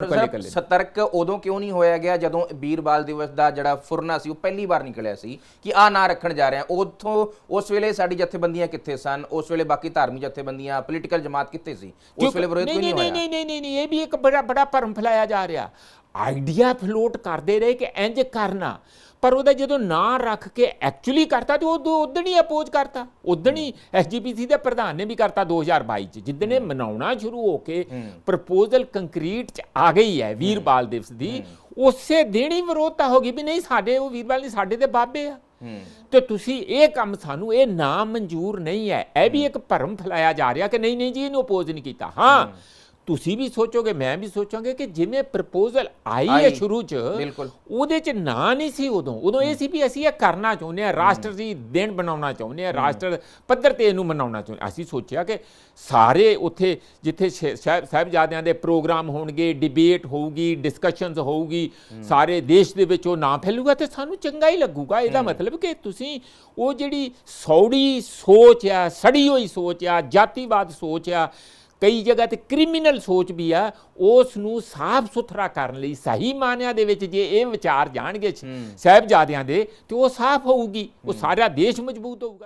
Sir, ਸਤਰਕ ਉਦੋਂ ਕਿਉਂ ਨਹੀਂ ਹੋਇਆ ਗਿਆ ਜਦੋਂ ਵੀਰਬਾਲ ਦਿਵਸ ਦਾ ਜਿਹੜਾ ਫੁਰਨਾ ਸੀ ਉਹ ਪਹਿਲੀ ਵਾਰ ਨਿਕਲਿਆ ਸੀ ਕਿ ਆ ਨਾਂ ਰੱਖਣ ਜਾ ਰਹੇ ਆ? ਉਥੋਂ ਉਸ ਵੇਲੇ ਸਾਡੀ ਜਥੇਬੰਦੀਆਂ ਕਿੱਥੇ ਸਨ? ਉਸ ਵੇਲੇ ਬਾਕੀ ਧਾਰਮਿਕ ਜਥੇਬੰਦੀਆਂ ਪੋਲੀਟੀਕਲ ਜਮਾਤ ਕਿੱਥੇ ਸੀ? ਉਸ ਵੇਲੇ ਵਿਰੋਧ ਨਹੀਂ ਨਹੀਂ ਹੋਇਆ? ਨਹੀਂ ਨਹੀਂ ਨਹੀਂ ਨਹੀਂ ਇਹ ਵੀ ਇੱਕ ਬੜਾ ਬੜਾ ਭਰਮ ਫੈਲਾਇਆ ਜਾ ਰਿਹਾ। ਆਈਡੀਆ ਫਲੋਟ ਕਰਦੇ ਰਹੇ ਕਿ ਇੰਜ ਕਰਨਾ। ਪਰ ਉਹਦਾ ਜਦੋਂ ਨਾਂ ਰੱਖ ਕੇ ਐਕਚੁਅਲੀ ਕਰਤਾ ਤੇ ਉਹ ਉਦਣ ਹੀ ਅਪੋਜ਼ ਕਰਤਾ। ਉਦਣ ਹੀ ਐਸਜੀਪੀਸੀ ਦੇ ਪ੍ਰਧਾਨ ਨੇ ਵੀ ਕਰਤਾ 2022 ਚ ਜਿੱਦਣ ਇਹ ਮਨਾਉਣਾ ਸ਼ੁਰੂ ਹੋ ਕੇ ਪ੍ਰਪੋਜ਼ਲ ਕੰਕਰੀਟ ਚ ਆ ਗਈ ਹੈ ਵੀਰਬਾਲ ਦਿਵਸ ਦੀ। ਉਸੇ ਦਿਨ ਹੀ ਵਿਰੋਧਤਾ ਹੋ ਗਈ ਵੀ ਨਹੀਂ ਸਾਡੇ ਉਹ ਵੀਰਬਾਲ ਨਹੀਂ ਸਾਡੇ ਤੇ ਬਾਬੇ ਆ। ਤੇ ਤੁਸੀਂ ਇਹ ਕੰਮ ਸਾਨੂੰ ਇਹ ਨਾ ਮਨਜ਼ੂਰ ਨਹੀਂ ਹੈ। ਇਹ ਵੀ ਇੱਕ ਭਰਮ ਫੈਲਾਇਆ ਜਾ ਰਿਹਾ ਕਿ ਨਹੀਂ ਨਹੀਂ ਜੀ ਇਹਨੂੰ ਅਪੋਜ਼ ਨਹੀਂ ਕੀਤਾ। ਹਾਂ। ਤੁਸੀਂ ਵੀ ਸੋਚੋਗੇ ਮੈਂ ਵੀ ਸੋਚਾਂਗੇ ਕਿ ਜਿਵੇਂ ਪ੍ਰਪੋਜ਼ਲ ਆਈ ਹੈ ਸ਼ੁਰੂ ਚ। ਉਹਦੇ ਚ ਨਾਂ ਨਹੀਂ ਸੀ ਉਦੋਂ। ਉਦੋਂ ਇਹ ਸੀ ਵੀ ਅਸੀਂ ਇਹ ਕਰਨਾ ਚਾਹੁੰਦੇ ਹਾਂ ਰਾਸ਼ਟਰੀ ਦਿਨ ਬਣਾਉਣਾ ਚਾਹੁੰਦੇ ਹਾਂ ਰਾਸ਼ਟਰ ਪੱਧਰ ਤੇ ਇਹਨੂੰ ਮਨਾਉਣਾ ਚਾਹੁੰਦੇ ਅਸੀਂ ਸੋਚਿਆ ਕਿ ਸਾਰੇ ਉੱਥੇ ਜਿੱਥੇ ਸ਼ਹਿ- ਸਾਹਿਬ ਸਾਹਿਬਜ਼ਾਦਿਆਂ ਦੇ ਪ੍ਰੋਗਰਾਮ ਹੋਣਗੇ ਡਿਬੇਟ ਹੋਊਗੀ ਡਿਸਕਸ਼ਨਸ ਹੋਊਗੀ ਸਾਰੇ ਦੇਸ਼ ਦੇ ਵਿੱਚ ਉਹ ਨਾਂ ਫੈਲੂਗਾ ਤੇ ਸਾਨੂੰ ਚੰਗਾ ਹੀ ਲੱਗੂਗਾ। ਇਹਦਾ ਮਤਲਬ ਕਿ ਤੁਸੀਂ ਉਹ ਜਿਹੜੀ ਸੌੜੀ ਸੋਚ ਆ ਸੜੀ ਹੋਈ ਸੋਚ ਆ ਜਾਤੀਵਾਦ ਸੋਚ ਆ ਕਈ ਜਗ੍ਹਾ ਤੇ ਕ੍ਰਿਮੀਨਲ ਸੋਚ ਵੀ ਆ ਉਸ ਨੂੰ ਸਾਫ਼ ਸੁਥਰਾ ਕਰਨ ਲਈ ਸਹੀ ਮਾਨਿਆਂ ਦੇ ਵਿੱਚ ਜੇ ਇਹ ਵਿਚਾਰ ਜਾਣਗੇ ਸਾਹਿਬਜ਼ਾਦਿਆਂ ਦੇ ਤੇ ਉਹ ਸਾਫ਼ ਹੋਊਗੀ ਉਹ ਸਾਰਾ ਦੇਸ਼ ਮਜ਼ਬੂਤ ਹੋਊਗਾ।